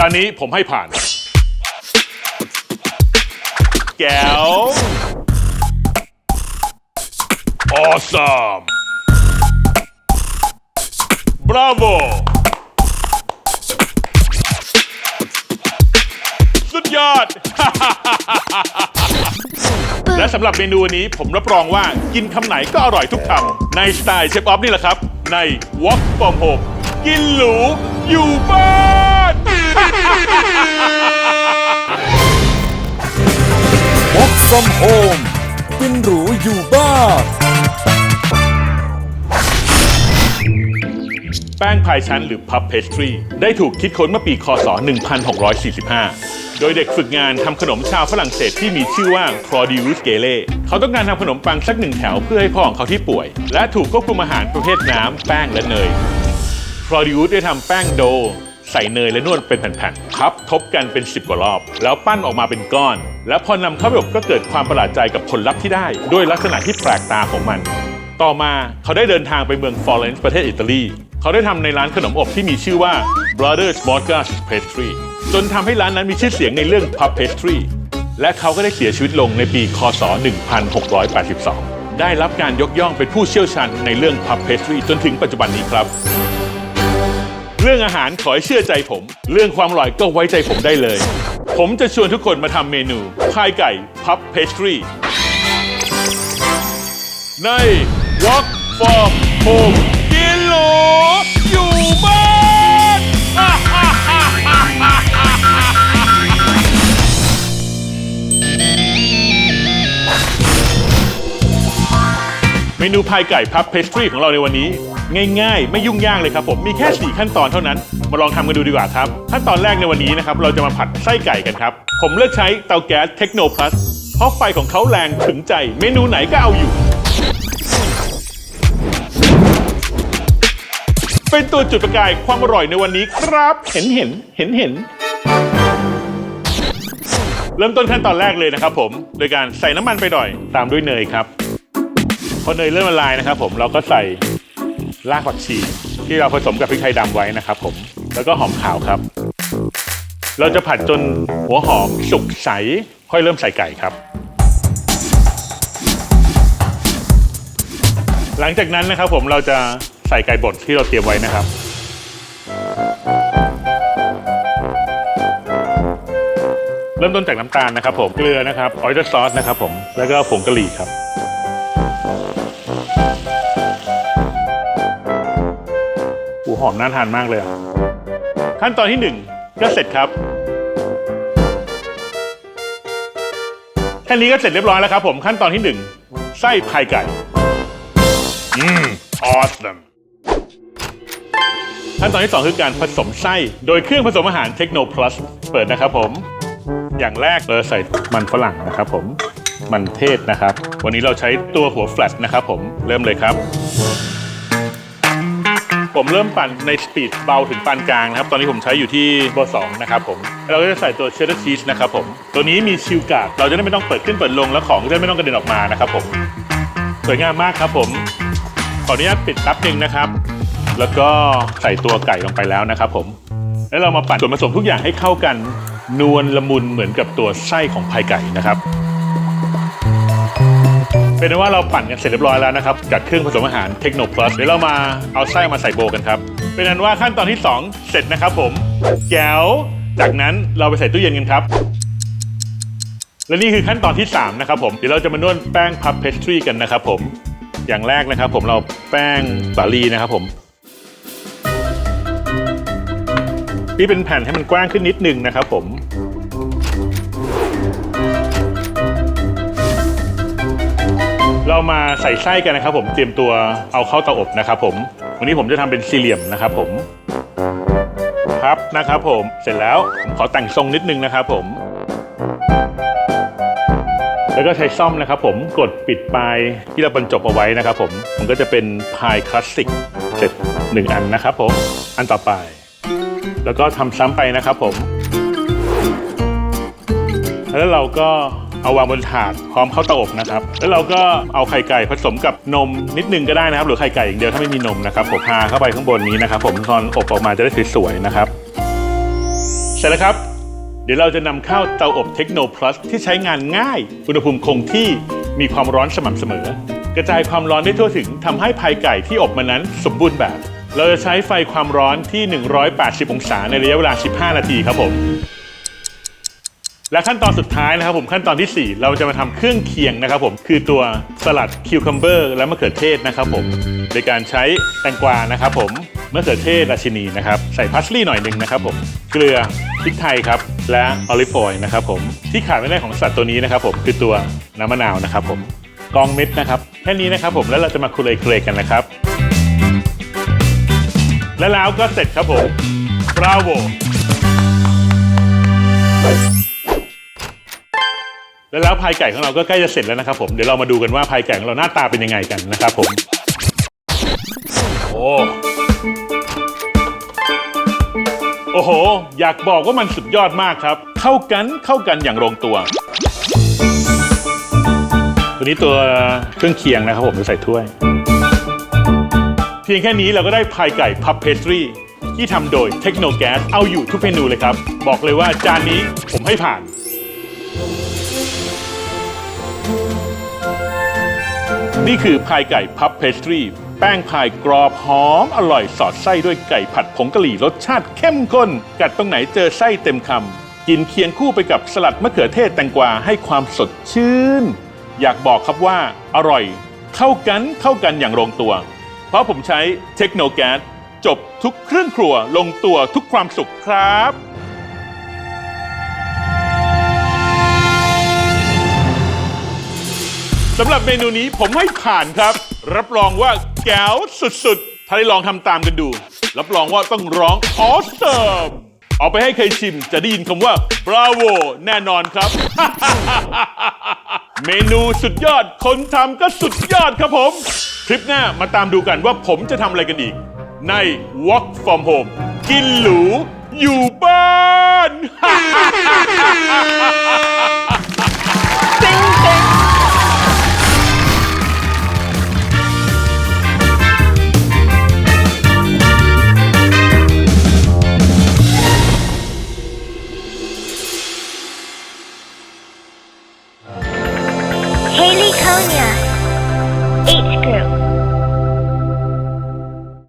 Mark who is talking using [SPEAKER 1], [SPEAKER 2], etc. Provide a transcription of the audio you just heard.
[SPEAKER 1] จานนี้ผมให้ผ่าน แก้ว awesome bravo สุดยอด และสำหรับเมนูวันนี้ผมรับรองว่ากินคำไหนก็อร่อยทุกคำในสไตล์เชฟออฟนี่แหละครับ ใน Walk from Home กินหรูอยู่บ้าน
[SPEAKER 2] Walk from home กินหรูอยู่บ้าน
[SPEAKER 1] แป้งพายชั้นหรือ Puff Pastry ได้ถูกคิดค้นเมื่อปีคศ 1645 โดยเด็กฝึกงานทำขนมชาวฝรั่งเศสที่มีชื่อว่า Claudius g a l e เขาต้องการทำขนมปังสักหนึ่งแถวเพื่อให้พ่อของเขาที่ป่วย และถูกควบคุมอาหารประเภทน้ำ แป้งและเนย Claudius ได้ทำแป้งโด ใส่เนยและนวดเป็นแผ่นๆพับทบกันเป็น 10 กว่ารอบ แล้วปั้นออกมาเป็นก้อน แล้วพอนำเข้าไปอบก็เกิดความประหลาดใจกับผลลัพธ์ที่ได้ ด้วยลักษณะที่แปลกตาของมัน ต่อมาเขาได้เดินทางไปเมืองฟลอเรนซ์ประเทศอิตาลีเขาได้ทำในร้านขนมอบที่มีชื่อว่า Brothers m o r g a s Pastry จนทำให้ร้านนั้นมีชื่อเสียงในเรื่อง Puff Pastry และเขาก็ได้เสียชีวิตลงในปี คศ 1682 ได้รับการยกย่องเป็นผู้เชี่ยวชาญในเรื่อง Puff Pastry จนถึงปัจจุบันนี้ครับ เรื่องอาหารขอให้เชื่อใจผม เรื่องความอร่อยก็ไว้ใจผมได้เลย ผมจะชวนทุกคนมาทำเมนูพายไก่พับเพสทรีใน Walk from Home กินหรูอยู่บ้านเมนูพายไก่พับเพสทรีของเราในวันนี้ ง่ายๆ ไม่ยุ่งยากเลยครับผมมีแค่ 4 ขั้นตอนเท่านั้น มาลองทำกันดูดีกว่าครับ ขั้นตอนแรกในวันนี้นะครับเราจะมาผัดไส้ไก่กันครับ ผมเลือกใช้เตาแก๊สเทคโนพลัสเพราะไฟของเขาแรงถึงใจ เมนูไหนก็เอาอยู่ เป็นตัวจุดประกายความอร่อยในวันนี้ครับเห็นเห็นเห็นเห็นเริ่มต้นขั้นตอนแรกเลยนะครับผมโดยการใส่น้ำมันไปหน่อยตามด้วยเนยครับพอเนยเริ่มละลายนะครับผมเราก็ใส่ รากผักชี ที่เราผสมกับพริกไทยดำไว้นะครับผมแล้วก็หอมขาวครับ เราจะผัดจนหัวหอมสุกใส ค่อยเริ่มใส่ไก่ครับ หลังจากนั้นนะครับผมเราจะใส่ไก่บดที่เราเตรียมไว้นะครับเริ่มต้นจากน้ำตาลนะครับผมเกลือนะครับออยล์ซอสนะครับผมแล้วก็ผงกะหรี่ครับ หูหอมน่าทานมากเลยอะขั้นตอนที่หนึ่งก็เสร็จครับแค่นี้ก็เสร็จเรียบร้อยแล้วครับผมขั้นตอนที่หนึ่งไส้พายไก่อืม awesome ขั้นตอนที่ 2 คือการผสมไส้ โดยเครื่องผสมอาหารเทคโน plus เปิดนะครับผม อย่างแรกเราใส่มันฝรั่งนะครับผม มันเทศนะครับ วันนี้เราใช้ตัวหัวแฟลตนะครับผม เริ่มเลยครับ ผมเริ่มปั่นในสปีดเบาถึงปานกลางนะครับ ตอนนี้ผมใช้อยู่ที่เบอร์สองนะครับผม เราก็จะใส่ตัวเชดดาร์ชีสนะครับผม ตัวนี้มีชิลการ์ดเราจะได้ไม่ต้องเปิดขึ้นเปิดลงแล้วของจะได้ไม่ต้องกระเด็นออกมานะครับผมสวยงามมากครับผม ขออนุญาตปิดแป๊บนึงนะครับ แล้วก็ใส่ตัวไก่ลงไปแล้วนะครับผม แล้วเรามาปั่นส่วนผสมทุกอย่างให้เข้ากันนวลละมุนเหมือนกับตัวไส้ของพายไก่นะครับ เป็นว่าเราปั่นกันเสร็จเรียบร้อยแล้วนะครับกับเครื่องผสมอาหารเทคโน plus เดี๋ยวเรามาเอาไส้มาใส่โบกันครับ เป็นนั้นว่าขั้นตอนที่ 2 เสร็จนะครับผมแก้วจากนั้นเราไปใส่ตู้เย็นกันครับ และนี่คือขั้นตอนที่ 3 นะครับผมเดี๋ยวเราจะมานวดแป้งพับเพสทรีกันนะครับผมอย่างแรกนะครับผมเราแป้งสาลีนะครับผมนี่เป็นแผ่นให้มันกว้างขึ้นนิดนึงนะครับผม เรามาใส่ไส้กันนะครับผมเตรียมตัวเอาเข้าเตาอบนะครับผมวันนี้ผมจะทำเป็นสี่เหลี่ยมนะครับผมพับนะครับผมเสร็จแล้วผมขอแต่งทรงนิดนึงนะครับผมแล้วก็ใช้ซ่อมนะครับผมกดปิดปลายที่เราบรรจบเอาไว้นะครับผมมันก็จะเป็นพายคลาสสิกเสร็จหนึ่งอันนะครับผมอันต่อไป แล้วก็ทำซ้ำไปนะครับผม แล้วเราก็ เอาวางบนถาดพร้อมเข้าเตาอบนะครับ แล้วเราก็เอาไข่ไก่ผสมกับนมนิดนึงก็ได้นะครับ หรือไข่ไก่อย่างเดียวถ้าไม่มีนมนะครับผมพาเข้าไปข้างบนนี้นะครับ ผมตอนอบออกมาจะได้สวยๆนะครับ เสร็จแล้วครับ เดี๋ยวเราจะนำข้าวเตาอบเทคโนพลัสที่ใช้งานง่าย อุณหภูมิคงที่มีความร้อนสม่ำเสมอ กระจายความร้อนได้ทั่วถึงทำให้พายไก่ที่อบมานั้นสมบูรณ์แบบ เราจะใช้ไฟความร้อนที่ 180 องศาในระยะเวลา 15 นาทีครับผม และขั้นตอนสุดท้ายนะครับผมขั้นตอนทีสี่4 เราจะมาทำเครื่องเคียงนะครับผมคือตัวสลัดคิวคัมเบอร์และมะเขือเทศนะครับผมโดยการใช้แตงกวานะครับผมมะเขือเทศราชินีนะครับใส่พาสลีย์หน่อยหนึ่งนะครับผมเกลือพริกไทยครับและออลิฟออยล์นะครับผมที่ขาดไม่ได้ของสัตว์ตัวนี้นะครับผมคือตัวน้ำมะนาวนะครับผมกองเม็ดนะครับแค่นี้นะครับผมแล้วเราจะมาคุเลเคลกันนะครับ และแล้วก็เสร็จครับผมบราโว แล้วพายไก่ของเราก็ใกล้จะเสร็จแล้วนะครับผม เดี๋ยวเรามาดูกันว่าพายไก่ของเราหน้าตาเป็นยังไงกันนะครับผม โอ้โอ้โห อยากบอกว่ามันสุดยอดมากครับ เข้ากันเข้ากันอย่างลงตัว ตัวนี้ตัวเครื่องเคียงนะครับผมจะใส่ถ้วย เพียงแค่นี้เราก็ได้พายไก่พับเพสตรีที่ทำโดยเทคโนแกสเอาอยู่ทุกเมนูเลยครับ บอกเลยว่าจานนี้ผมให้ผ่าน นี่คือพายไก่พับเพสตรีแป้งพายกรอบหอมอร่อยสอดไส้ด้วยไก่ผัดผงกะหรี่รสชาติเข้มข้น กัดตรงไหนเจอไส้เต็มคำกินเคียงคู่ไปกับสลัดมะเขือเทศแตงกวาให้ความสดชื่น อยากบอกครับว่าอร่อย เข้ากันเข้ากันอย่างลงตัว เพราะผมใช้เทคโนแกสจบทุกเครื่องครัวลงตัวทุกความสุขครับ สำหรับเมนูนี้ผมให้ผ่านครับ รับรองว่าแก้วสุดๆ ถ้าได้ลองทำตามกันดู รับรองว่าต้องร้องออสเ e มเอาไปให้ใครชิมจะได้ยินคำว่า bravo แน่นอนครับ เมนูสุดยอดคนทำก็สุดยอดครับผม คลิปหน้ามาตามดูกันว่าผมจะทำอะไรกันอีก ใน Walk from Home กินหรูอยู่บ้าน